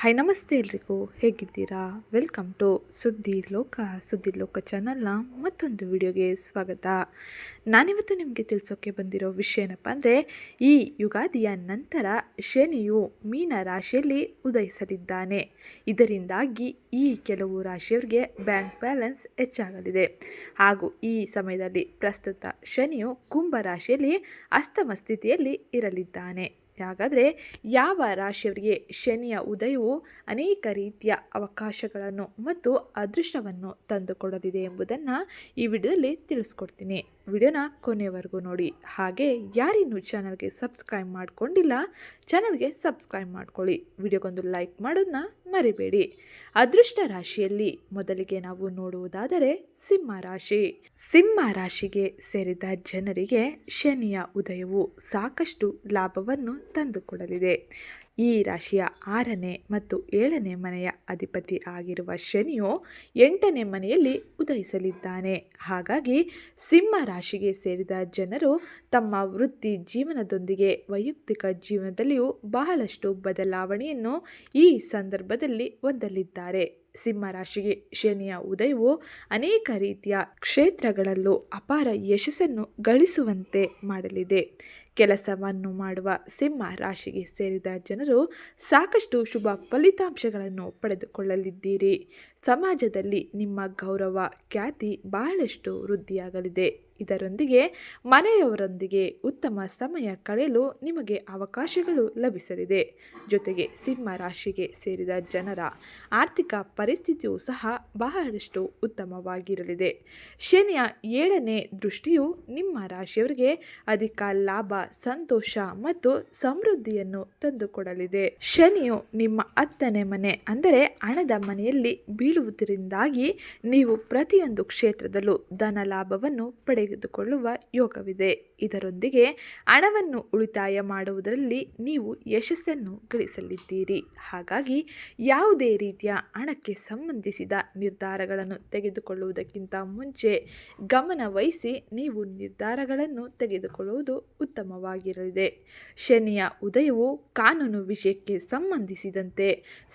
Hi ನಮಸ್ತೆ ಎಲ್ರಿಗೂ. ಹೇಗಿದ್ದೀರಾ? ವೆಲ್ಕಮ್ ಟು ಸುದ್ದಿ ಲೋಕ ಸುದ್ದಿ ಲೋಕ ಚಾನಲ್ನ ಮತ್ತೊಂದು ವಿಡಿಯೋಗೆ ಸ್ವಾಗತ. ನಾನಿವತ್ತು ನಿಮಗೆ ತಿಳಿಸೋಕೆ ಬಂದಿರೋ ವಿಷಯ ಏನಪ್ಪ ಅಂದರೆ, ಈ ಯುಗಾದಿಯ ನಂತರ ಶನಿಯು ಮೀನ ರಾಶಿಯಲ್ಲಿ ಉದಯಿಸಲಿದ್ದಾನೆ. ಇದರಿಂದಾಗಿ ಈ ಕೆಲವು ರಾಶಿಯವರಿಗೆ ಬ್ಯಾಂಕ್ ಬ್ಯಾಲೆನ್ಸ್ ಹೆಚ್ಚಾಗಲಿದೆ. ಹಾಗೂ ಈ ಸಮಯದಲ್ಲಿ ಪ್ರಸ್ತುತ ಶನಿಯು ಕುಂಭ ರಾಶಿಯಲ್ಲಿ ಅಸ್ತಮ ಸ್ಥಿತಿಯಲ್ಲಿ ಇರಲಿದ್ದಾನೆ. ಹಾಗಾದರೆ ಯಾವ ರಾಶಿಯವರಿಗೆ ಶನಿಯ ಉದಯವು ಅನೇಕ ರೀತಿಯ ಅವಕಾಶಗಳನ್ನು ಮತ್ತು ಅದೃಷ್ಟವನ್ನು ತಂದುಕೊಡಲಿದೆ ಎಂಬುದನ್ನು ಈ ವಿಡಿಯೋದಲ್ಲಿ ತಿಳಿಸ್ಕೊಡ್ತೀನಿ. ವಿಡಿಯೋನ ಕೊನೆಯವರೆಗೂ ನೋಡಿ. ಹಾಗೆ ಯಾರಿನ್ನೂ ಚಾನಲ್ಗೆ ಸಬ್ಸ್ಕ್ರೈಬ್ ಮಾಡಿಕೊಂಡಿಲ್ಲ ಚಾನಲ್ಗೆ ಸಬ್ಸ್ಕ್ರೈಬ್ ಮಾಡ್ಕೊಳ್ಳಿ. ವಿಡಿಯೋಗೊಂದು ಲೈಕ್ ಮಾಡೋದನ್ನ ಮರಿಬೇಡಿ. ಅದೃಷ್ಟ ರಾಶಿಯಲ್ಲಿ ಮೊದಲಿಗೆ ನಾವು ನೋಡುವುದಾದರೆ ಸಿಂಹ ರಾಶಿ. ಸಿಂಹ ರಾಶಿಗೆ ಸೇರಿದ ಜನರಿಗೆ ಶನಿಯ ಉದಯವು ಸಾಕಷ್ಟು ಲಾಭವನ್ನು ತಂದುಕೊಡಲಿದೆ. ಈ ರಾಶಿಯ ಆರನೇ ಮತ್ತು ಏಳನೇ ಮನೆಯ ಅಧಿಪತಿ ಆಗಿರುವ ಶನಿಯು ಎಂಟನೇ ಮನೆಯಲ್ಲಿ ಉದಯಿಸಲಿದ್ದಾನೆ. ಹಾಗಾಗಿ ಸಿಂಹ ರಾಶಿಗೆ ಸೇರಿದ ಜನರು ತಮ್ಮ ವೃತ್ತಿ ಜೀವನದೊಂದಿಗೆ ವೈಯಕ್ತಿಕ ಜೀವನದಲ್ಲಿಯೂ ಬಹಳಷ್ಟು ಬದಲಾವಣೆಯನ್ನು ಈ ಸಂದರ್ಭದಲ್ಲಿ ಹೊಂದಲಿದ್ದಾರೆ. ಸಿಂಹ ರಾಶಿಗೆ ಶನಿಯ ಉದಯವು ಅನೇಕ ರೀತಿಯ ಕ್ಷೇತ್ರಗಳಲ್ಲೂ ಅಪಾರ ಯಶಸ್ಸನ್ನು ಗಳಿಸುವಂತೆ ಮಾಡಲಿದೆ. ಕೆಲಸವನ್ನು ಮಾಡುವ ಸಿಂಹ ರಾಶಿಗೆ ಸೇರಿದ ಜನರು ಸಾಕಷ್ಟು ಶುಭ ಫಲಿತಾಂಶಗಳನ್ನು ಪಡೆದುಕೊಳ್ಳಲಿದ್ದೀರಿ. ಸಮಾಜದಲ್ಲಿ ನಿಮ್ಮ ಗೌರವ, ಖ್ಯಾತಿ ಬಹಳಷ್ಟು ವೃದ್ಧಿಯಾಗಲಿದೆ. ಇದರೊಂದಿಗೆ ಮನೆಯವರೊಂದಿಗೆ ಉತ್ತಮ ಸಮಯ ಕಳೆಯಲು ನಿಮಗೆ ಅವಕಾಶಗಳು ಲಭಿಸಲಿದೆ. ಜೊತೆಗೆ ಸಿಂಹ ರಾಶಿಗೆ ಸೇರಿದ ಜನರ ಆರ್ಥಿಕ ಪರಿಸ್ಥಿತಿಯೂ ಸಹ ಬಹಳಷ್ಟು ಉತ್ತಮವಾಗಿರಲಿದೆ. ಶನಿಯ ಏಳನೇ ದೃಷ್ಟಿಯು ನಿಮ್ಮ ರಾಶಿಯವರಿಗೆ ಅಧಿಕ ಲಾಭ, ಸಂತೋಷ ಮತ್ತು ಸಮೃದ್ಧಿಯನ್ನು ತಂದುಕೊಡಲಿದೆ. ಶನಿಯು ನಿಮ್ಮ ಹತ್ತನೇ ಮನೆ ಅಂದರೆ ಹಣದ ಮನೆಯಲ್ಲಿ ಬೀಳುವುದರಿಂದಾಗಿ ನೀವು ಪ್ರತಿಯೊಂದು ಕ್ಷೇತ್ರದಲ್ಲೂ ಧನ ಲಾಭವನ್ನು ಪಡೆದುಕೊಳ್ಳುವ ಯೋಗವಿದೆ. ಇದರೊಂದಿಗೆ ಹಣವನ್ನು ಉಳಿತಾಯ ಮಾಡುವುದರಲ್ಲಿ ನೀವು ಯಶಸ್ಸನ್ನು ಗಳಿಸಲಿದ್ದೀರಿ. ಹಾಗಾಗಿ ಯಾವುದೇ ರೀತಿಯ ಹಣಕ್ಕೆ ಸಂಬಂಧಿಸಿದ ನಿರ್ಧಾರಗಳನ್ನು ತೆಗೆದುಕೊಳ್ಳುವುದಕ್ಕಿಂತ ಮುಂಚೆ ಗಮನ ವಹಿಸಿ ನೀವು ನಿರ್ಧಾರಗಳನ್ನು ತೆಗೆದುಕೊಳ್ಳುವುದು ಉತ್ತಮವಾಗಿರಲಿದೆ. ಶನಿಯ ಉದಯವು ಕಾನೂನು ವಿಷಯಕ್ಕೆ ಸಂಬಂಧಿಸಿದಂತೆ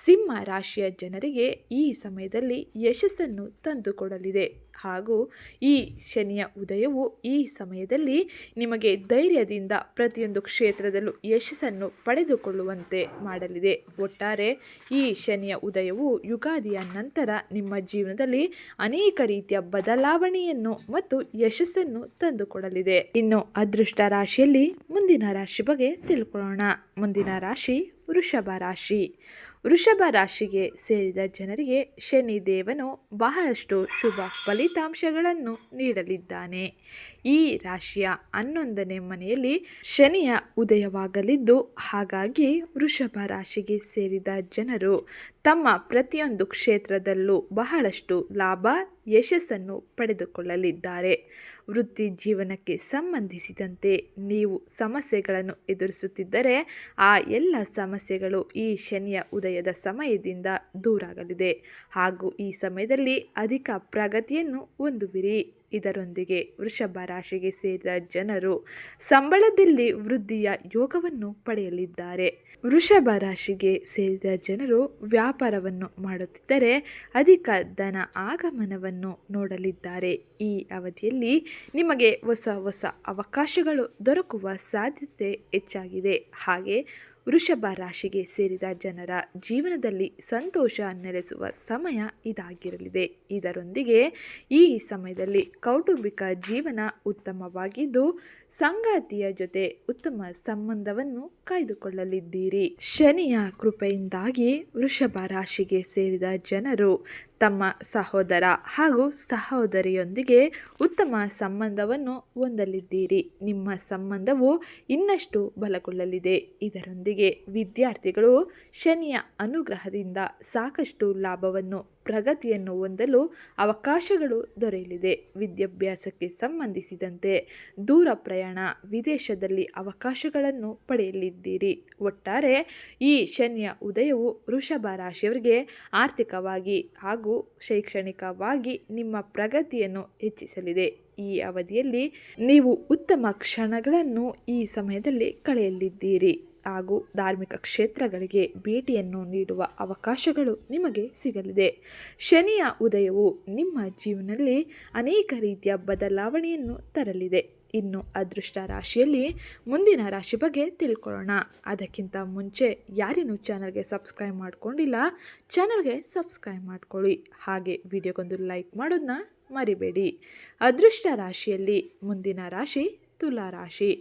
ಸಿಂಹ ರಾಶಿಯ ಜನರಿಗೆ ಈ ಸಮಯದಲ್ಲಿ ಯಶಸ್ಸನ್ನು ತಂದುಕೊಡಲಿದೆ. ಹಾಗೂ ಈ ಶನಿಯ ಉದಯವು ಈ ಸಮಯದಲ್ಲಿ ನಿಮಗೆ ಧೈರ್ಯದಿಂದ ಪ್ರತಿಯೊಂದು ಕ್ಷೇತ್ರದಲ್ಲೂ ಯಶಸ್ಸನ್ನು ಪಡೆದುಕೊಳ್ಳುವಂತೆ ಮಾಡಲಿದೆ. ಒಟ್ಟಾರೆ ಈ ಶನಿಯ ಉದಯವು ಯುಗಾದಿಯ ನಂತರ ನಿಮ್ಮ ಜೀವನದಲ್ಲಿ ಅನೇಕ ರೀತಿಯ ಬದಲಾವಣೆಯನ್ನು ಮತ್ತು ಯಶಸ್ಸನ್ನು ತಂದುಕೊಡಲಿದೆ. ಇನ್ನು ಅದೃಷ್ಟ ರಾಶಿಯಲ್ಲಿ ಮುಂದಿನ ರಾಶಿ ಬಗ್ಗೆ ತಿಳ್ಕೊಳ್ಳೋಣ. ಮುಂದಿನ ರಾಶಿ ವೃಷಭ ರಾಶಿ. ವೃಷಭ ರಾಶಿಗೆ ಸೇರಿದ ಜನರಿಗೆ ಶನಿ ದೇವನು ಬಹಳಷ್ಟು ಶುಭ ಫಲಿತಾಂಶಗಳನ್ನು ನೀಡಲಿದ್ದಾನೆ. ಈ ರಾಶಿಯ ಹನ್ನೊಂದನೇ ಮನೆಯಲ್ಲಿ ಶನಿಯ ಉದಯವಾಗಲಿದ್ದು, ಹಾಗಾಗಿ ವೃಷಭ ರಾಶಿಗೆ ಸೇರಿದ ಜನರು ತಮ್ಮ ಪ್ರತಿಯೊಂದು ಕ್ಷೇತ್ರದಲ್ಲೂ ಬಹಳಷ್ಟು ಲಾಭ, ಯಶಸ್ಸನ್ನು ಪಡೆದುಕೊಳ್ಳಲಿದ್ದಾರೆ. ವೃತ್ತಿ ಜೀವನಕ್ಕೆ ಸಂಬಂಧಿಸಿದಂತೆ ನೀವು ಸಮಸ್ಯೆಗಳನ್ನು ಎದುರಿಸುತ್ತಿದ್ದರೆ, ಆ ಎಲ್ಲ ಸಮಸ್ಯೆಗಳು ಈ ಶನಿಯ ಉದಯದ ಸಮಯದಿಂದ ದೂರಾಗಲಿದೆ. ಹಾಗೂ ಈ ಸಮಯದಲ್ಲಿ ಅಧಿಕ ಪ್ರಗತಿಯನ್ನು ಹೊಂದುವಿರಿ. ಇದರೊಂದಿಗೆ ವೃಷಭ ರಾಶಿಗೆ ಸೇರಿದ ಜನರು ಸಂಬಳದಲ್ಲಿ ವೃದ್ಧಿಯ ಯೋಗವನ್ನು ಪಡೆಯಲಿದ್ದಾರೆ. ವೃಷಭ ರಾಶಿಗೆ ಸೇರಿದ ಜನರು ವ್ಯಾಪಾರವನ್ನು ಮಾಡುತ್ತಿದ್ದರೆ ಅಧಿಕ ಧನ ಆಗಮನವನ್ನು ನೋಡಲಿದ್ದಾರೆ. ಈ ಅವಧಿಯಲ್ಲಿ ನಿಮಗೆ ಹೊಸ ಹೊಸ ಅವಕಾಶಗಳು ದೊರಕುವ ಸಾಧ್ಯತೆ ಹೆಚ್ಚಾಗಿದೆ. ಹಾಗೆ ವೃಷಭ ರಾಶಿಗೆ ಸೇರಿದ ಜನರ ಜೀವನದಲ್ಲಿ ಸಂತೋಷ ನೆಲೆಸುವ ಸಮಯ ಇದಾಗಿರಲಿದೆ. ಇದರೊಂದಿಗೆ ಈ ಸಮಯದಲ್ಲಿ ಕೌಟುಂಬಿಕ ಜೀವನ ಉತ್ತಮವಾಗಿದ್ದು ಸಂಗಾತಿಯ ಜೊತೆ ಉತ್ತಮ ಸಂಬಂಧವನ್ನು ಕಾಯ್ದುಕೊಳ್ಳಲಿದ್ದೀರಿ. ಶನಿಯ ಕೃಪೆಯಿಂದಾಗಿ ವೃಷಭ ರಾಶಿಗೆ ಸೇರಿದ ಜನರು ತಮ್ಮ ಸಹೋದರ ಹಾಗೂ ಸಹೋದರಿಯೊಂದಿಗೆ ಉತ್ತಮ ಸಂಬಂಧವನ್ನು ಹೊಂದಲಿದ್ದೀರಿ. ನಿಮ್ಮ ಸಂಬಂಧವು ಇನ್ನಷ್ಟು ಬಲಗೊಳ್ಳಲಿದೆ. ಇದರೊಂದಿಗೆ ವಿದ್ಯಾರ್ಥಿಗಳು ಶನಿಯ ಅನುಗ್ರಹದಿಂದ ಸಾಕಷ್ಟು ಲಾಭವನ್ನು ಪ್ರಗತಿಯನ್ನು ಹೊಂದಲು ಅವಕಾಶಗಳು ದೊರೆಯಲಿದೆ. ವಿದ್ಯಾಭ್ಯಾಸಕ್ಕೆ ಸಂಬಂಧಿಸಿದಂತೆ ದೂರ ಪ್ರಯಾಣ, ವಿದೇಶದಲ್ಲಿ ಅವಕಾಶಗಳನ್ನು ಪಡೆಯಲಿದ್ದೀರಿ. ಒಟ್ಟಾರೆ ಈ ಶನಿಯ ಉದಯವು ವೃಷಭ ರಾಶಿಯವರಿಗೆ ಆರ್ಥಿಕವಾಗಿ ಹಾಗೂ ಶೈಕ್ಷಣಿಕವಾಗಿ ನಿಮ್ಮ ಪ್ರಗತಿಯನ್ನು ಹೆಚ್ಚಿಸಲಿದೆ. ಈ ಅವಧಿಯಲ್ಲಿ ನೀವು ಉತ್ತಮ ಕ್ಷಣಗಳನ್ನು ಈ ಸಮಯದಲ್ಲಿ ಕಳೆಯಲಿದ್ದೀರಿ. ಹಾಗೂ ಧಾರ್ಮಿಕ ಕ್ಷೇತ್ರಗಳಿಗೆ ಭೇಟಿಯನ್ನು ನೀಡುವ ಅವಕಾಶಗಳು ನಿಮಗೆ ಸಿಗಲಿದೆ. ಶನಿಯ ಉದಯವು ನಿಮ್ಮ ಜೀವನದಲ್ಲಿ ಅನೇಕ ರೀತಿಯ ಬದಲಾವಣೆಯನ್ನು ತರಲಿದೆ. ಇನ್ನು ಅದೃಷ್ಟ ರಾಶಿಯಲ್ಲಿ ಮುಂದಿನ ರಾಶಿ ಬಗ್ಗೆ ತಿಳ್ಕೊಳ್ಳೋಣ. ಅದಕ್ಕಿಂತ ಮುಂಚೆ ಯಾರೇನು ಚಾನಲ್ಗೆ ಸಬ್ಸ್ಕ್ರೈಬ್ ಮಾಡ್ಕೊಂಡಿಲ್ಲ, ಚಾನಲ್ಗೆ ಸಬ್ಸ್ಕ್ರೈಬ್ ಮಾಡ್ಕೊಳ್ಳಿ. ಹಾಗೆ ವಿಡಿಯೋಗೊಂದು ಲೈಕ್ ಮಾಡೋದನ್ನ ಮರಿಬೇಡಿ. ಅದೃಷ್ಟ ರಾಶಿಯಲ್ಲಿ ಮುಂದಿನ ರಾಶಿ ತುಲಾ ರಾಶಿ.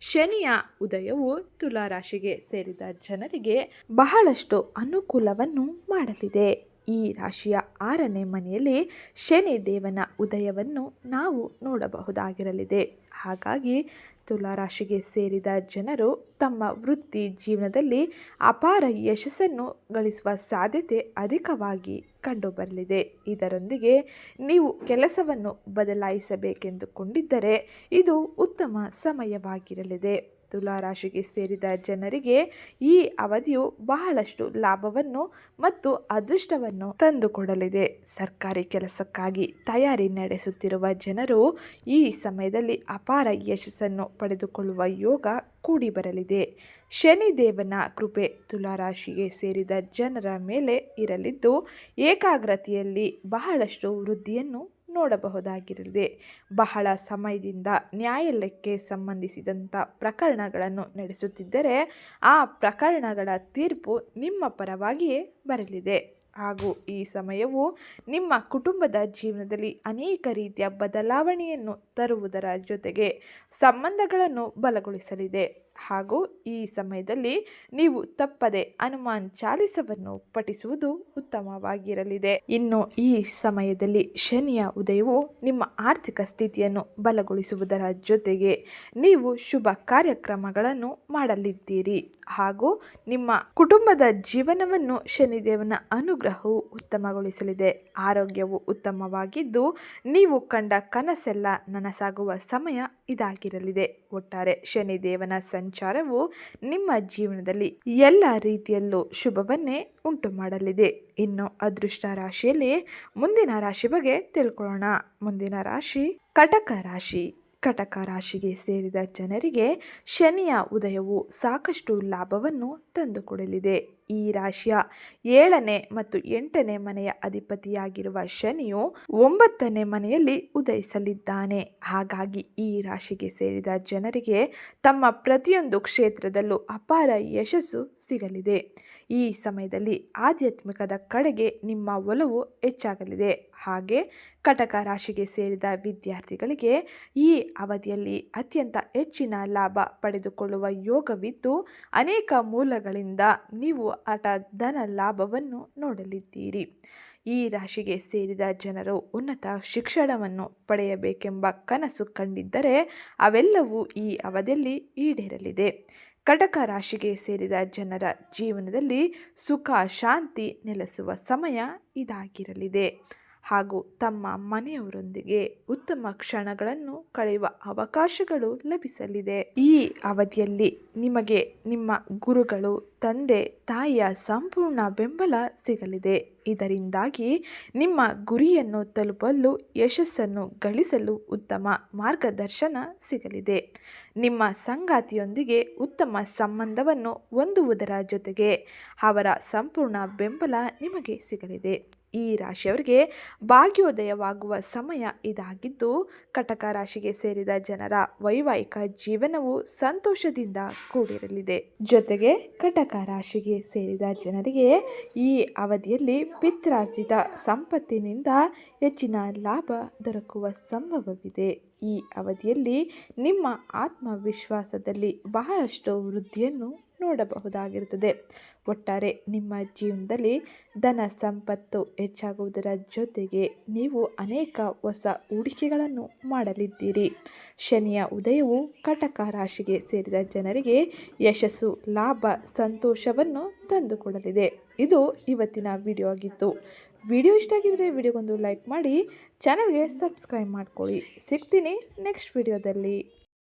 ಶನಿಯ ಉದಯವು ತುಲಾ ರಾಶಿಗೆ ಸೇರಿದ ಜನರಿಗೆ ಬಹಳಷ್ಟು ಅನುಕೂಲವನ್ನು ಮಾಡಲಿದೆ. ಈ ರಾಶಿಯ ಆರನೇ ಮನೆಯಲ್ಲಿ ಶನಿ ದೇವನ ಉದಯವನ್ನು ನಾವು ನೋಡಬಹುದಾಗಿರಲಿದೆ. ಹಾಗಾಗಿ ತುಲಾ ರಾಶಿಗೆ ಸೇರಿದ ಜನರು ತಮ್ಮ ವೃತ್ತಿ ಜೀವನದಲ್ಲಿ ಅಪಾರ ಯಶಸ್ಸನ್ನು ಗಳಿಸುವ ಸಾಧ್ಯತೆ ಅಧಿಕವಾಗಿ ಕಂಡುಬರಲಿದೆ. ಇದರೊಂದಿಗೆ ನೀವು ಕೆಲಸವನ್ನು ಬದಲಾಯಿಸಬೇಕೆಂದುಕೊಂಡಿದ್ದರೆ ಇದು ಉತ್ತಮ ಸಮಯವಾಗಿರಲಿದೆ. ತುಲಾ ರಾಶಿಗೆ ಸೇರಿದ ಜನರಿಗೆ ಈ ಅವಧಿಯು ಬಹಳಷ್ಟು ಲಾಭವನ್ನು ಮತ್ತು ಅದೃಷ್ಟವನ್ನು ತಂದುಕೊಡಲಿದೆ. ಸರ್ಕಾರಿ ಕೆಲಸಕ್ಕಾಗಿ ತಯಾರಿ ನಡೆಸುತ್ತಿರುವ ಜನರು ಈ ಸಮಯದಲ್ಲಿ ಅಪಾರ ಯಶಸ್ಸನ್ನು ಪಡೆದುಕೊಳ್ಳುವ ಯೋಗ ಕೂಡಿ ಬರಲಿದೆ ಶನಿದೇವನ ಕೃಪೆ ತುಲಾರಾಶಿಗೆ ಸೇರಿದ ಜನರ ಮೇಲೆ ಇರಲಿದ್ದು, ಏಕಾಗ್ರತೆಯಲ್ಲಿ ಬಹಳಷ್ಟು ವೃದ್ಧಿಯನ್ನು ನೋಡಬಹುದಾಗಿರಲಿದೆ. ಬಹಳ ಸಮಯದಿಂದ ನ್ಯಾಯಾಲಯಕ್ಕೆ ಸಂಬಂಧಿಸಿದಂಥ ಪ್ರಕರಣಗಳನ್ನು ನಡೆಸುತ್ತಿದ್ದರೆ ಆ ಪ್ರಕರಣಗಳ ತೀರ್ಪು ನಿಮ್ಮ ಪರವಾಗಿಯೇ ಬರಲಿದೆ. ಹಾಗೂ ಈ ಸಮಯವು ನಿಮ್ಮ ಕುಟುಂಬದ ಜೀವನದಲ್ಲಿ ಅನೇಕ ರೀತಿಯ ಬದಲಾವಣೆಯನ್ನು ತರುವುದರ ಜೊತೆಗೆ ಸಂಬಂಧಗಳನ್ನು ಬಲಗೊಳಿಸಲಿದೆ. ಹಾಗೂ ಈ ಸಮಯದಲ್ಲಿ ನೀವು ತಪ್ಪದೆ ಹನುಮಾನ್ ಚಾಲಿಸವನ್ನು ಪಠಿಸುವುದು ಉತ್ತಮವಾಗಿರಲಿದೆ. ಇನ್ನು ಈ ಸಮಯದಲ್ಲಿ ಶನಿಯ ಉದಯವು ನಿಮ್ಮ ಆರ್ಥಿಕ ಸ್ಥಿತಿಯನ್ನು ಬಲಗೊಳಿಸುವುದರ ಜೊತೆಗೆ ನೀವು ಶುಭ ಕಾರ್ಯಕ್ರಮಗಳನ್ನು ಮಾಡಲಿದ್ದೀರಿ. ಹಾಗೂ ನಿಮ್ಮ ಕುಟುಂಬದ ಜೀವನವನ್ನು ಶನಿದೇವನ ಅನುಗ್ರಹವು ಉತ್ತಮಗೊಳಿಸಲಿದೆ. ಆರೋಗ್ಯವು ಉತ್ತಮವಾಗಿದ್ದು, ನೀವು ಕಂಡ ಕನಸೆಲ್ಲ ನನಸಾಗುವ ಸಮಯ ಇದಾಗಿರಲಿದೆ. ಒಟ್ಟಾರೆ ಶನಿದೇವನ ಸಂಚಾರವು ನಿಮ್ಮ ಜೀವನದಲ್ಲಿ ಎಲ್ಲ ರೀತಿಯಲ್ಲೂ ಶುಭವನ್ನೇ ಉಂಟು ಮಾಡಲಿದೆ ಇನ್ನು ಅದೃಷ್ಟ ರಾಶಿಯಲ್ಲಿ ಮುಂದಿನ ರಾಶಿ ಬಗ್ಗೆ ತಿಳ್ಕೊಳ್ಳೋಣ. ಮುಂದಿನ ರಾಶಿ ಕಟಕ ರಾಶಿ. ಕಟಕ ರಾಶಿಗೆ ಸೇರಿದ ಜನರಿಗೆ ಶನಿಯ ಉದಯವು ಸಾಕಷ್ಟು ಲಾಭವನ್ನು ತಂದುಕೊಡಲಿದೆ. ಈ ರಾಶಿಯ ಏಳನೇ ಮತ್ತು ಎಂಟನೇ ಮನೆಯ ಅಧಿಪತಿಯಾಗಿರುವ ಶನಿಯು ಒಂಬತ್ತನೇ ಮನೆಯಲ್ಲಿ ಉದಯಿಸಲಿದ್ದಾನೆ. ಹಾಗಾಗಿ ಈ ರಾಶಿಗೆ ಸೇರಿದ ಜನರಿಗೆ ತಮ್ಮ ಪ್ರತಿಯೊಂದು ಕ್ಷೇತ್ರದಲ್ಲೂ ಅಪಾರ ಯಶಸ್ಸು ಸಿಗಲಿದೆ. ಈ ಸಮಯದಲ್ಲಿ ಆಧ್ಯಾತ್ಮಿಕದ ಕಡೆಗೆ ನಿಮ್ಮ ಒಲವು ಹೆಚ್ಚಾಗಲಿದೆ. ಹಾಗೆ ಕಟಕ ರಾಶಿಗೆ ಸೇರಿದ ವಿದ್ಯಾರ್ಥಿಗಳಿಗೆ ಈ ಅವಧಿಯಲ್ಲಿ ಅತ್ಯಂತ ಹೆಚ್ಚಿನ ಲಾಭ ಪಡೆದುಕೊಳ್ಳುವ ಯೋಗವಿದ್ದು, ಅನೇಕ ಮೂಲಗಳಿಂದ ನೀವು ಹಠ ಧನ ಲಾಭವನ್ನು ನೋಡಲಿದ್ದೀರಿ. ಈ ರಾಶಿಗೆ ಸೇರಿದ ಜನರು ಉನ್ನತ ಶಿಕ್ಷಣವನ್ನು ಪಡೆಯಬೇಕೆಂಬ ಕನಸು ಕಂಡಿದ್ದರೆ ಅವೆಲ್ಲವೂ ಈ ಅವಧಿಯಲ್ಲಿ ಈಡೇರಲಿದೆ. ಕಟಕ ರಾಶಿಗೆ ಸೇರಿದ ಜನರ ಜೀವನದಲ್ಲಿ ಸುಖ, ಶಾಂತಿ ನೆಲೆಸುವ ಸಮಯ ಇದಾಗಿರಲಿದೆ. ಹಾಗೂ ತಮ್ಮ ಮನೆಯವರೊಂದಿಗೆ ಉತ್ತಮ ಕ್ಷಣಗಳನ್ನು ಕಳೆಯುವ ಅವಕಾಶಗಳು ಲಭಿಸಲಿದೆ. ಈ ಅವಧಿಯಲ್ಲಿ ನಿಮಗೆ ನಿಮ್ಮ ಗುರುಗಳು ತಂದೆ ತಾಯಿಯ ಸಂಪೂರ್ಣ ಬೆಂಬಲ ಸಿಗಲಿದೆ. ಇದರಿಂದಾಗಿ ನಿಮ್ಮ ಗುರಿಯನ್ನು ತಲುಪಲು ಯಶಸ್ಸನ್ನು ಗಳಿಸಲು ಉತ್ತಮ ಮಾರ್ಗದರ್ಶನ ಸಿಗಲಿದೆ. ನಿಮ್ಮ ಸಂಗಾತಿಯೊಂದಿಗೆ ಉತ್ತಮ ಸಂಬಂಧವನ್ನು ಹೊಂದುವುದರ ಜೊತೆಗೆ ಅವರ ಸಂಪೂರ್ಣ ಬೆಂಬಲ ನಿಮಗೆ ಸಿಗಲಿದೆ. ಈ ರಾಶಿಯವರಿಗೆ ಭಾಗ್ಯೋದಯವಾಗುವ ಸಮಯ ಇದಾಗಿದ್ದು, ಕಟಕ ರಾಶಿಗೆ ಸೇರಿದ ಜನರ ವೈವಾಹಿಕ ಜೀವನವು ಸಂತೋಷದಿಂದ ಕೂಡಿರಲಿದೆ. ಜೊತೆಗೆ ಕಟಕ ರಾಶಿಗೆ ಸೇರಿದ ಜನರಿಗೆ ಈ ಅವಧಿಯಲ್ಲಿ ಪಿತ್ರಾರ್ಜಿತ ಸಂಪತ್ತಿನಿಂದ ಹೆಚ್ಚಿನ ಲಾಭ ದೊರಕುವ ಸಂಭವವಿದೆ. ಈ ಅವಧಿಯಲ್ಲಿ ನಿಮ್ಮ ಆತ್ಮವಿಶ್ವಾಸದಲ್ಲಿ ಬಹಳಷ್ಟು ವೃದ್ಧಿಯನ್ನು ನೋಡಬಹುದಾಗಿರುತ್ತದೆ. ಒಟ್ಟಾರೆ ನಿಮ್ಮ ಜೀವನದಲ್ಲಿ ಧನ ಸಂಪತ್ತು ಹೆಚ್ಚಾಗುವುದರ ಜೊತೆಗೆ ನೀವು ಅನೇಕ ಹೊಸ ಹೂಡಿಕೆಗಳನ್ನು ಮಾಡಲಿದ್ದೀರಿ. ಶನಿಯ ಉದಯವು ಕಟಕ ರಾಶಿಗೆ ಸೇರಿದ ಜನರಿಗೆ ಯಶಸ್ಸು, ಲಾಭ, ಸಂತೋಷವನ್ನು ತಂದುಕೊಡಲಿದೆ. ಇದು ಇವತ್ತಿನ ವಿಡಿಯೋ ಆಗಿತ್ತು. ವಿಡಿಯೋ ಇಷ್ಟ ಆಗಿದ್ದರೆ ವಿಡಿಯೋಗೊಂದು ಲೈಕ್ ಮಾಡಿ, ಚಾನಲ್ಗೆ ಸಬ್ಸ್ಕ್ರೈಬ್ ಮಾಡ್ಕೊಳ್ಳಿ. ಸಿಗ್ತೀನಿ ನೆಕ್ಸ್ಟ್ ವಿಡಿಯೋದಲ್ಲಿ.